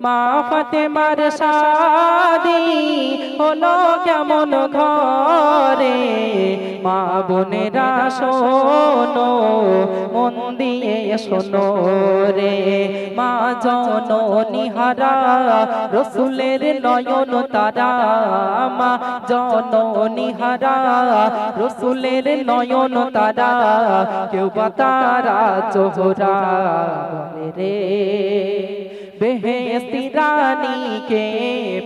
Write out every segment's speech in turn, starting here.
মা ফাতেমার শাদি হলো কেমন ঘরে? মা বোনেরা শোনো, মন দিয়ে শোনো রে। মা জননী হারা, রসুলের নয়ন তারা। মা জননী হারা, রসুলের নয়ন তারা। কেউ বা তারা চোহরা রে। বেহেস্তি রানীকে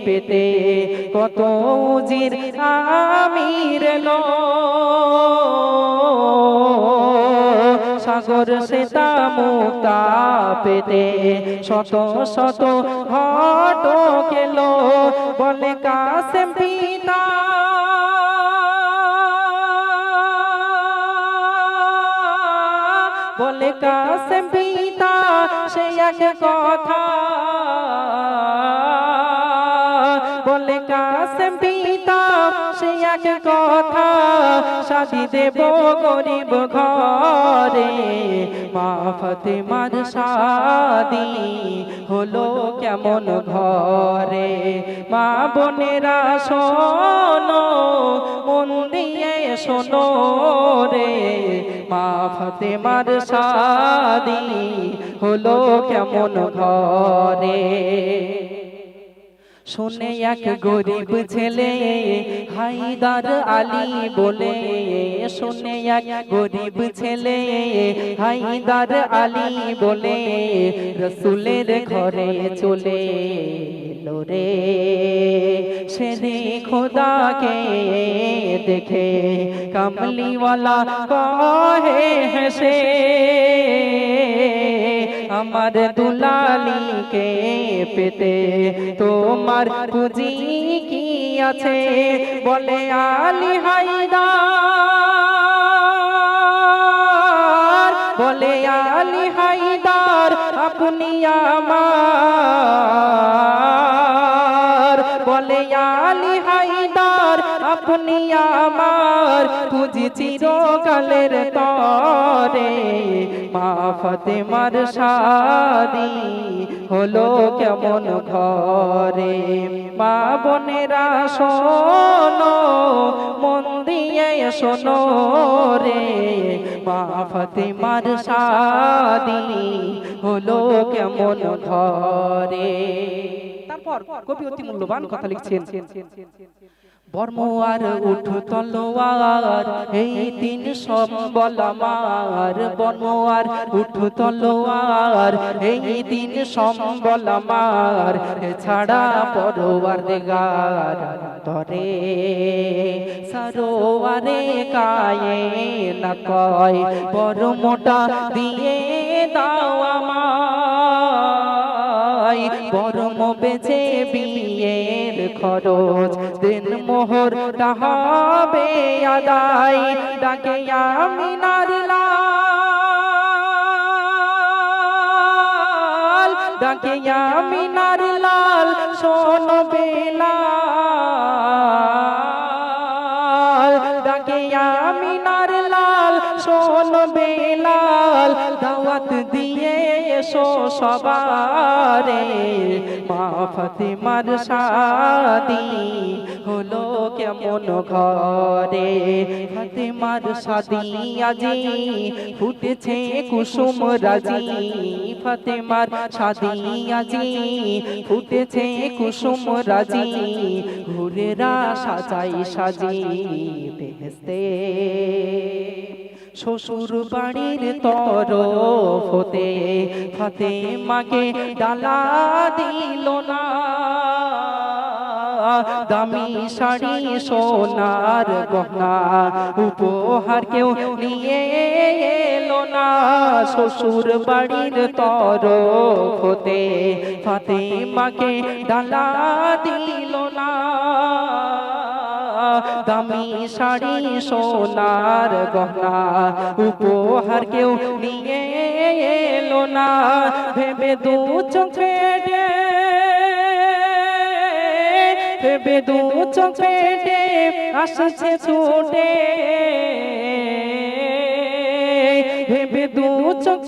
পেতে কত উজির আমির লো। সাগর সেতা মুক্তা পেতে শত শত হট কেলো বলে কাসেম পিতা। বলে কাসেম সে কথা। বলে কাসেম পিতা, সে এক কথা। শাদি দেব গরিব ঘরে। মা ফতেমার শাদি হলো কেমন ঘরে। মা বোনেরা শোনো, মন দিয়ে শোনো রে। মা ফতেমার শাদি হলো কেমন ঘরে? শুনে এক গরিব ছেলে হাইদার আলী বলে শুনে এক গরিব ছেলে হাইদার আলী বলে রসুলের ঘরে চলে এলো রে। সেরে খোদাকে দেখে কামলিওয়ালা কহে হেসে আমার দুলালিকে পেতে। তোমার পুঁজি কি আছে? বলে আলি হাইদার আলী হাইদার আপনি আমার পুঁজি চিরকালের তরে। মা ফতেমার শাদি হলো কেমন ঘরে। মা বোনেরা শোনো, মন দিয়ে শোনো রে। মা ফতেমার শাদি হলো কেমন ঘরে। তারপর কবি অতি মূল্যবান কথা লিখছেন। বর্ময়ার উঠ তলোয়ার এই তিন সম্বল আমার। বর্ময়ার উঠ তলোয়ার এই তিন সম্বল আমার। ছাড়া পরোয়ার দেগার তরে সরোয়ারে কায়ে না কয়। বড় মোটা দিয়ে দাও আমায়। বরম বেচে বিয়ের খরচ। দিন মোহর হবে আদায়, ডাকে আমিনার লাল ডাকে আমিনার লাল শোন বেলাল। ডাকে আমিনার লাল শোন বেলাল। দাওয়াত দিয়ে এসো সবারে। মা ফতিমার শাদি হলো কেমন ঘরে? ফতিমার শাদি আজি ফুটেছে কুসুম রাজি। ফতিমার শাদি আজি ফুটেছে কুসুম রাজি। ঘুরেরা সাজাই সাজি বেহেস্তে শ্বশুর বাড়ির তরফ হতে ফাতে মাকে ডালা দিল না। দামি শাড়ি, সোনার গহনা, উপহার কেউ নিয়ে এলো না। শ্বশুর বাড়ির তরফ হতে ফাতে মাকে ডালা দিল না। দামি শাড়ি, সোনার গহনা, উপহার কেউ নিয়ে এলো না। ভেবে দু চোখ ভেবে দু চোখ আসছে ছুটে। ভেবে দু চোখ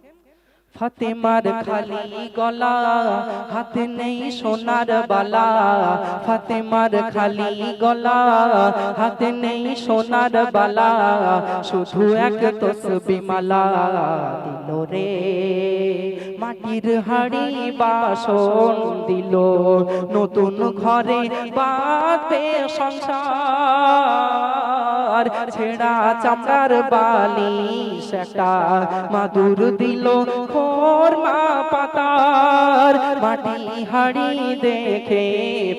ফাতেমার খালি গলা, হাতে নেই সোনার বালা। ফাতেমার খালি গলা, হাতে নেই সোনার বালা। শুধু এক তসবি মালা দিল রে। মাটির হাড়ি বাসন দিল। নতুন ঘরে বাঁধবে সংসার। ছেঁড়া চামড়ার বালি সেটা মাদুর দিল খোরমা পাতার। মাটি হাড়ি দেখে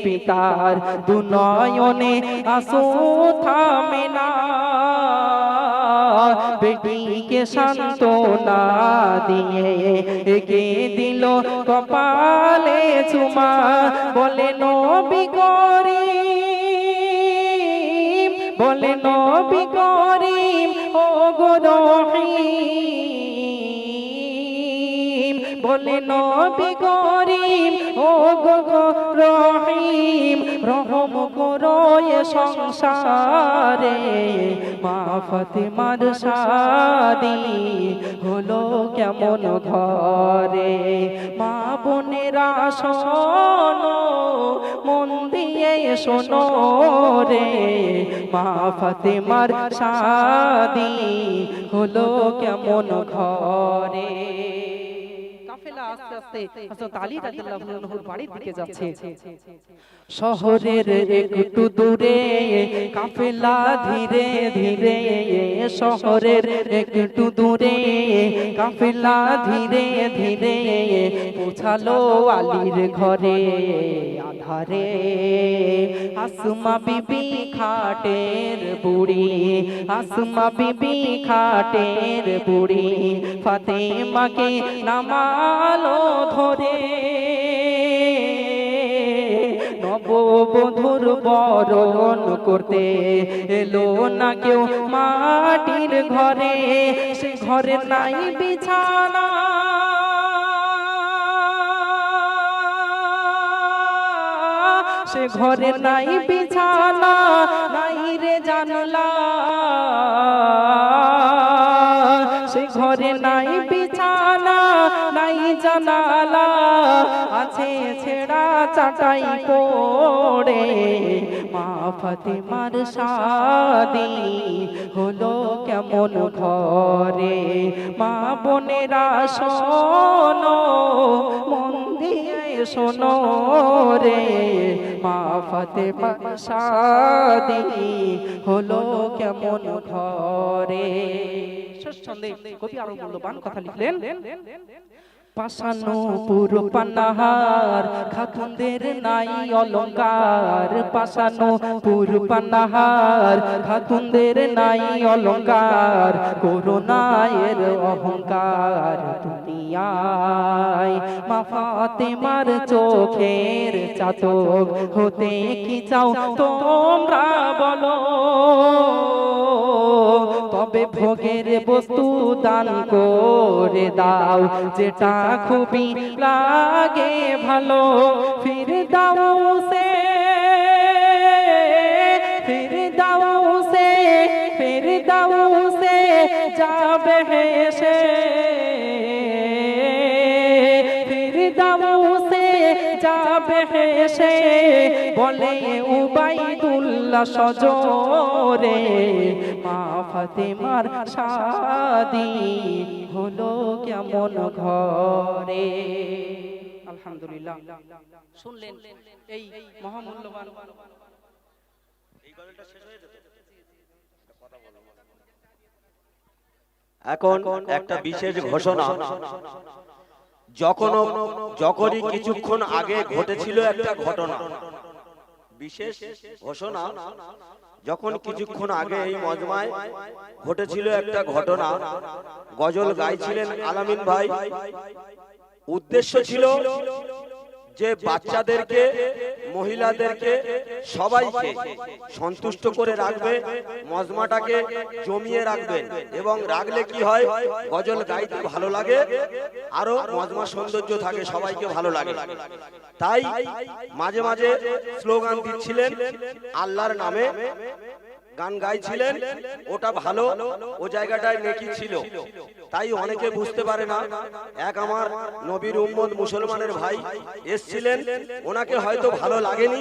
পিতার দু নয়নে আসো থামে না। বেটিকে সান্ত্বনা দিয়ে একে দিল কপালে চুমা। বলে, নবী করিম বলে নবী করিম ও গো রহিম। বলে নবী করিম ও গো গো রহিম। রহম করো সংসারে। ফাতেমার শাদি হলো কেমন ঘরে? মা বোনেরা শোনো, মন দিয়ে শোনো রে। মা ফাতেমার শাদি হলো কেমন ঘরে? আস্তে আস্তে হযরত আলী রাদিয়াল্লাহু আনহুর বাড়ির দিকে যাচ্ছে। শহরের একটু দূরে, কাফেলা ধীরে ধীরে, শহরের একটু দূরে, কাফেলা ধীরে ধীরে, পৌঁছালো আলীর ঘরে, আধারে। আসমা বিবি খাটের বুড়ি, আসমা বিবি খাটের বুড়ি, ফাতেমাকে নামালো ধরে। নববধুর বরণ করতে এলো না কেউ মাটির ঘরে। সে ঘরে নাই বিছানা। সে ঘরে নাই বিছানা। নাই রে জানলা। ঘরে নাই বিছানা, নাই জানালা, আছে ছেড়া চাটাই পড়ে। মা ফাতেমার শাদি হলো কেমন ঘরে? মা বোনেরা শোনো মন দিয়ে শোনো রে, মা ফাতেমার শাদি হলো কেমন ঘরে। কবি আরও মূল্যবান কথা লিখলেন পাশানো পুরো পান্নাহার, খাতুনদের নাই অলংকার পাশানো পুরো পান্নাহার, খাতুনদের নাই অলংকার করোনায়ের অহংকার। দুনিয়ায় মা ফাতেমার চোখের চাতক হতে কি চাও তোমরা বলো? তবে ভোগের বস্তু দান করে দাও, যেটা খুবই লাগে ভালো। ফির দাও সে ফির দাও সে যাবে হেসে বলে উবাইদুল্লাহ সজরে মা ফাতেমার শাদি হলো কেমন ঘরে? আলহামদুলিল্লাহ। শুনলেন এই মহামূল্যবান এখন একটা বিশেষ ঘোষণা। যখন যখনই কিছুক্ষণ আগে ঘটেছিল একটা ঘটনা। বিশেষ ঘোষণা যখন কিছুক্ষণ আগে এই মজমায় ঘটেছিল একটা ঘটনা। গজল গাইছিলেন আলামিন ভাই। উদ্দেশ্য ছিল যে বাচ্চাদেরকে মহিলাদেরকে সবাইকে সন্তুষ্ট করে রাখবে মজমাটাকে জমিয়ে রাখবেন এবং রাখলে কি হয়? গজল গাইতে ভালো লাগে আরও মজমা সৌন্দর্য থাকে সবাইকে ভালো লাগে। তাই মাঝে মাঝে স্লোগান দিচ্ছিলেন আল্লাহর নামে। গান গাইছিলেন, ওটা ভালো, ও জায়গাটায় নেকি ছিল। তাই অনেকে বুঝতে পারে না, এক আমার নবীর উম্মদ মুসলমানের ভাই এসছিলেন, ওনাকে হয়তো ভালো লাগেনি